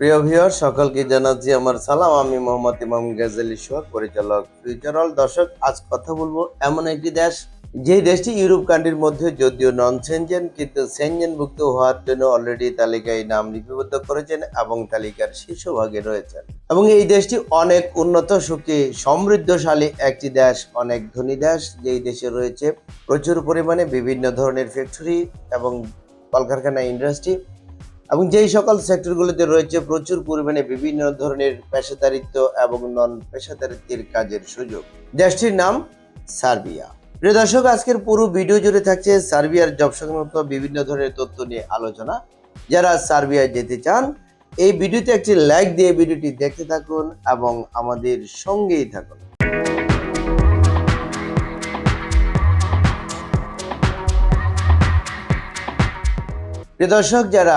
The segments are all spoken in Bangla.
প্রিয় ভিউয়ার সকলকে জানাচ্ছি আমার সালাম। আমি মোহাম্মদ ইমাম গাজালি সোহাগ, পরিচালক ফিউচারাল। দর্শক, আজ কথা বলব এমন একটি দেশ, যেই দেশটি ইউরোপ কান্ট্রির মধ্যে যদিও নন সেনজেন কিন্তু সেনজেনভুক্ত হওয়ার জন্য অলরেডি তালিকায় নাম লিপিবদ্ধ করেছেন এবং তালিকার শীর্ষভাগে রয়েছেন। এবং এই দেশটি অনেক উন্নত সুখী সমৃদ্ধশালী একটি দেশ, অনেক ধনী দেশ, যেই দেশে রয়েছে প্রচুর পরিমাণে বিভিন্ন ধরনের ফ্যাক্টরি এবং কলকারখানা ইন্ডাস্ট্রি এবং যেই সকল সেক্টরগুলোতে রয়েছে প্রচুর পরিমাণে বিভিন্ন ধরনের পেশাদারিত্ব এবং নন পেশাদারিত্বের কাজের সুযোগ। দেশটির নাম সার্বিয়া। প্রিয় দর্শক, আজকের পুরো ভিডিও জুড়ে থাকছে সার্বিয়ার জব সংক্রান্ত বিভিন্ন ধরনের তথ্য নিয়ে আলোচনা। যারা সার্বিয়ায় যেতে চান, এই ভিডিওতে একটি লাইক দিয়ে ভিডিওটি দেখতে থাকুন এবং আমাদের সঙ্গেই থাকুন। প্রিয় দর্শক, যারা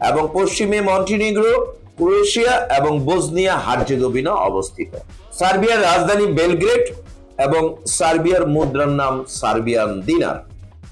এবং পশ্চিমে মন্টিনিগ্রো, ক্রোয়েশিয়া এবং বোসনিয়া হার্জেগোভিনা অবস্থিত। সার্বিয়ার রাজধানী বেলগ্রেড এবং সার্বিয়ার মুদ্রার নাম সার্বিয়ান দিনার।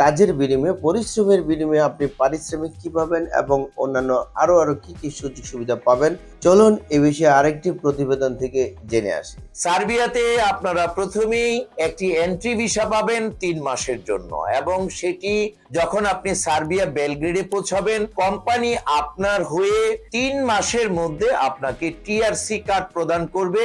কাজের বিনিময়ে, পরিশ্রমের বিনিময়ে আপনি পারিশ্রমিক কি পাবেন এবং অন্যান্য আরও আরও কি কি সুযোগ সুবিধা পাবেন? চলুন এ বিষয়ে আরেকটি প্রতিবেদন থেকে জেনে আসি। সার্বিয়াতে আপনারা প্রথমেই একটি এন্ট্রি ভিসা পাবেন তিন মাসের জন্য এবং সেটি যখন আপনি সার্বিয়া বেলগ্রেডে পৌঁছাবেন কোম্পানি আপনার হয়ে তিন মাসের মধ্যে আপনাকে টিআরসি কার্ড প্রদান করবে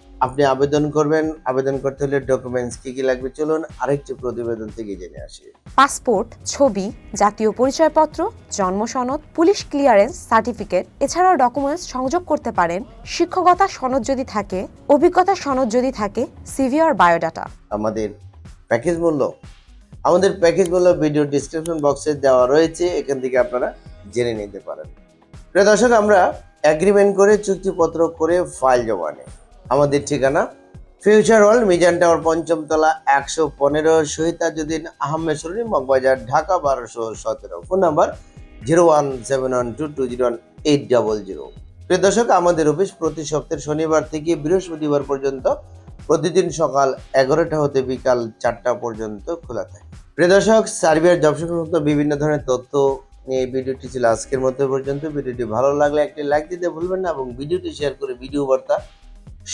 আপনি আবেদন করবেন আবেদন করতে হলে ডকুমেন্টস কি কি লাগবে চলুন আরেকটি প্রতিবেদন থেকে জেনে আসি। পাসপোর্ট ছবি জাতীয় পরিচয়পত্র জন্ম সনদ পুলিশ ক্লিয়ারেন্স সার্টিফিকেট এছাড়াও ডকুমেন্টস সংযোগ করতে পারেন। শিক্ষকতা সনদ যদি থাকে অভিজ্ঞতা সনদ যদি থাকে সিভি আর বায়োডাটা আমাদের প্যাকেজ মূল্য। আমাদের প্যাকেজ মূল্য ভিডিও ডিসক্রিপশন বক্সে দেওয়া রয়েছে এখান থেকে আপনারা জেনে নিতে পারেন। প্রিয় দর্শক আমরা অ্যাগ্রিমেন্ট করে চুক্তিপত্র করে ফাইল জমা নেই। আমাদের ঠিকানা ফিউচার ওয়ার্ল্ড মিজান টাওয়ার পঞ্চম তলা একশো পনেরো, শহীদাজুদ্দিন আহমেদ সরুনি মগবাজার, ঢাকা বারোশো সতেরো। Phone number zero one seven one two two zero one eight double zero. প্রিয় দর্শক, আমাদের অফিস প্রতি সপ্তাহের শনিবার থেকে বৃহস্পতিবার পর্যন্ত প্রতিদিন সকাল এগারোটা হতে বিকাল চারটা পর্যন্ত খোলা থাকে। প্রিয় দর্শক, সার্বিয়ার জব সংক্রান্ত বিভিন্ন ধরনের তথ্য নিয়ে ভিডিওটি ছিল আজকের মধ্যে পর্যন্ত। ভিডিওটি ভালো লাগলে একটি লাইক দিতে ভুলবেন না এবং ভিডিওটি শেয়ার করে ভিডিও বার্তা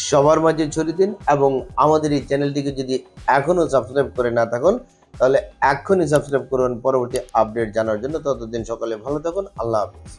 সবার মাঝে ছড়িয়ে দিন এবং আমাদের এই চ্যানেলটিকে যদি এখনও সাবস্ক্রাইব করে না থাকুন, তাহলে এখনই সাবস্ক্রাইব করুন। পরবর্তী আপডেট জানার জন্য ততদিন সকালে ভালো থাকুন। আল্লাহ হাফিজ।